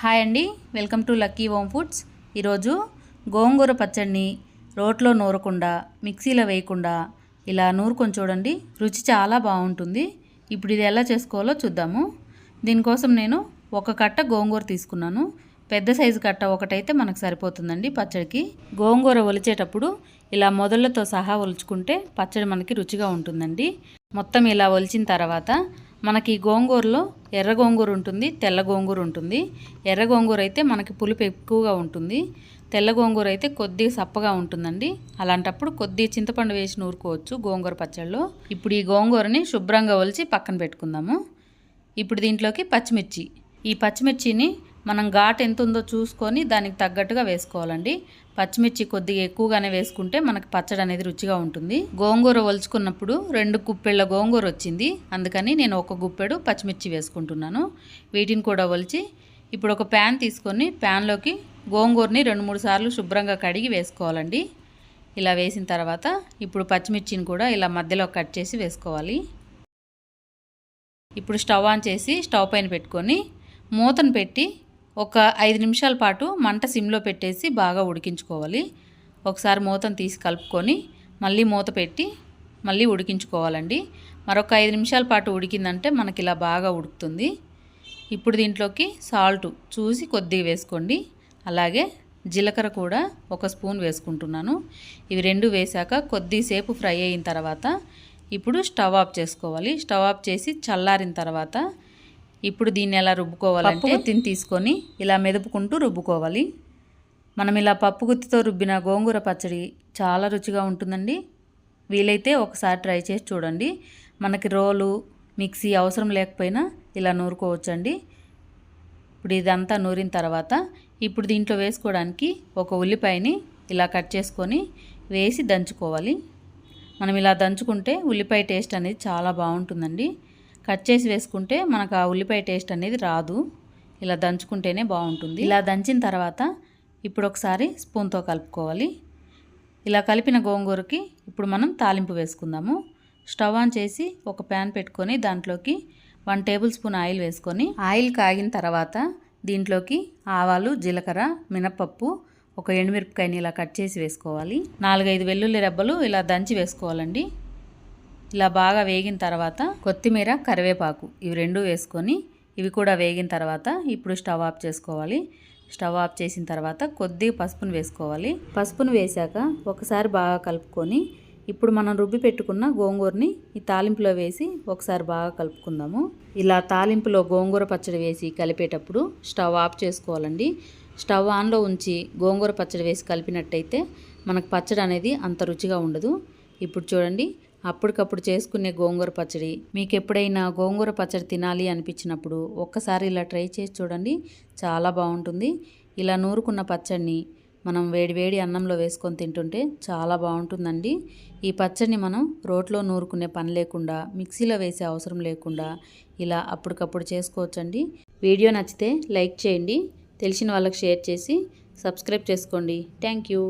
Hi అండి. Welcome to lucky home foods. ఈరోజు గోంగూర పచ్చడిని రోట్లో నూరకుండా మిక్సీలో వేయకుండా ఇలా నూరుకొని చూడండి. రుచి చాలా బాగుంటుంది. ఇప్పుడు ఇది ఎలా చేసుకోవాలో చూద్దాము. దీనికోసం నేను ఒక కట్ట గోంగూర తీసుకున్నాను. పెద్ద సైజు కట్ట ఒకటైతే మనకు సరిపోతుందండి పచ్చడికి. గోంగూర ఒలిచేటప్పుడు ఇలా మొదళ్ళతో సహా ఒలుచుకుంటే పచ్చడి మనకి రుచిగా ఉంటుందండి. మొత్తం ఇలా ఒలిచిన తర్వాత మనకి గోంగూరలో ఎర్ర గోంగూర ఉంటుంది తెల్ల గోంగూర ఉంటుంది. ఎర్ర గోంగూర అయితే మనకి పులుపు ఎక్కువగా ఉంటుంది. తెల్ల గోంగూర అయితే కొద్దిగా సప్పగా ఉంటుందండి. అలాంటప్పుడు కొద్దిగా చింతపండు వేసి నూరుకోవచ్చు గోంగూర పచ్చళ్ళు. ఇప్పుడు ఈ గోంగూరని శుభ్రంగా ఒలిచి పక్కన పెట్టుకుందాము. ఇప్పుడు దీంట్లోకి పచ్చిమిర్చి. ఈ పచ్చిమిర్చిని మనం ఘాట్ ఎంత ఉందో చూసుకొని దానికి తగ్గట్టుగా వేసుకోవాలండి. పచ్చిమిర్చి కొద్దిగా ఎక్కువగానే వేసుకుంటే మనకి పచ్చడి అనేది రుచిగా ఉంటుంది. గోంగూర ఒలుచుకున్నప్పుడు రెండు గుప్పెళ్ళ గోంగూర వచ్చింది. అందుకని నేను ఒక గుప్పెడు పచ్చిమిర్చి వేసుకుంటున్నాను. వీటిని కూడా ఒలిచి ఇప్పుడు ఒక ప్యాన్ తీసుకొని ప్యాన్లోకి గోంగూరని రెండు మూడు సార్లు శుభ్రంగా కడిగి వేసుకోవాలండి. ఇలా వేసిన తర్వాత ఇప్పుడు పచ్చిమిర్చిని కూడా ఇలా మధ్యలో కట్ చేసి వేసుకోవాలి. ఇప్పుడు స్టవ్ ఆన్ చేసి స్టవ్ పైన పెట్టుకొని మూతను పెట్టి ఒక ఐదు నిమిషాల పాటు మంట సిమ్లో పెట్టేసి బాగా ఉడికించుకోవాలి. ఒకసారి మూతను తీసి కలుపుకొని మళ్ళీ మూత పెట్టి మళ్ళీ ఉడికించుకోవాలండి. మరొక ఐదు నిమిషాల పాటు ఉడికిందంటే మనకి ఇలా బాగా ఉడుకుతుంది. ఇప్పుడు దీంట్లోకి సాల్ట్ చూసి కొద్దిగా వేసుకోండి. అలాగే జీలకర్ర కూడా ఒక స్పూన్ వేసుకుంటున్నాను. ఇవి రెండు వేశాక కొద్దిసేపు ఫ్రై అయిన తర్వాత ఇప్పుడు స్టవ్ ఆఫ్ చేసుకోవాలి. స్టవ్ ఆఫ్ చేసి చల్లారిన తర్వాత ఇప్పుడు దీన్ని ఎలా రుబ్బుకోవాలంటే గుత్తిని తీసుకొని ఇలా మెదుపుకుంటూ రుబ్బుకోవాలి. మనం ఇలా పప్పు గుత్తితో రుబ్బిన గోంగూర పచ్చడి చాలా రుచిగా ఉంటుందండి. వీలైతే ఒకసారి ట్రై చేసి చూడండి. మనకి రోలు మిక్సీ అవసరం లేకపోయినా ఇలా నూరుకోవచ్చండి. ఇప్పుడు ఇదంతా నూరిన తర్వాత ఇప్పుడు దీంట్లో వేసుకోవడానికి ఒక ఉల్లిపాయని ఇలా కట్ చేసుకొని వేసి దంచుకోవాలి. మనం ఇలా దంచుకుంటే ఉల్లిపాయ టేస్ట్ అనేది చాలా బాగుంటుందండి. కట్ చేసి వేసుకుంటే మనకు ఆ ఉల్లిపాయ టేస్ట్ అనేది రాదు. ఇలా దంచుకుంటేనే బాగుంటుంది. ఇలా దంచిన తర్వాత ఇప్పుడు ఒకసారి స్పూన్తో కలుపుకోవాలి. ఇలా కలిపిన గోంగూరకి ఇప్పుడు మనం తాలింపు వేసుకుందాము. స్టవ్ ఆన్ చేసి ఒక ప్యాన్ పెట్టుకొని దాంట్లోకి వన్ టేబుల్ స్పూన్ ఆయిల్ వేసుకొని ఆయిల్ కాగిన తర్వాత దీంట్లోకి ఆవాలు జీలకర్ర మినపప్పు ఒక ఎండుమిరపకాయని ఇలా కట్ చేసి వేసుకోవాలి. నాలుగైదు వెల్లుల్లి రెబ్బలు ఇలా దంచి వేసుకోవాలండి. ఇలా బాగా వేగిన తర్వాత కొత్తిమీర కరివేపాకు ఇవి రెండు వేసుకొని ఇవి కూడా వేగిన తర్వాత ఇప్పుడు స్టవ్ ఆఫ్ చేసుకోవాలి. స్టవ్ ఆఫ్ చేసిన తర్వాత కొద్దిగా పసుపును వేసుకోవాలి. పసుపును వేశాక ఒకసారి బాగా కలుపుకొని ఇప్పుడు మనం రుబ్బి పెట్టుకున్న గోంగూరని ఈ తాలింపులో వేసి ఒకసారి బాగా కలుపుకుందాము. ఇలా తాలింపులో గోంగూర పచ్చడి వేసి కలిపేటప్పుడు స్టవ్ ఆఫ్ చేసుకోవాలండి. స్టవ్ ఆన్లో ఉంచి గోంగూర పచ్చడి వేసి కలిపినట్టయితే మనకు పచ్చడి అనేది అంత రుచిగా ఉండదు. ఇప్పుడు చూడండి అప్పటికప్పుడు చేసుకునే గోంగూర పచ్చడి. మీకు ఎప్పుడైనా గోంగూర పచ్చడి తినాలి అనిపించినప్పుడు ఒక్కసారి ఇలా ట్రై చేసి చూడండి చాలా బాగుంటుంది. ఇలా నూరుకున్న పచ్చడిని మనం వేడివేడి అన్నంలో వేసుకొని తింటుంటే చాలా బాగుంటుందండి. ఈ పచ్చడిని మనం రోట్లో నూరుకునే పని లేకుండా మిక్సీలో వేసే అవసరం లేకుండా ఇలా అప్పటికప్పుడు చేసుకోవచ్చండి. వీడియో నచ్చితే లైక్ చేయండి తెలిసిన వాళ్ళకి షేర్ చేసి సబ్స్క్రైబ్ చేసుకోండి. Thank you.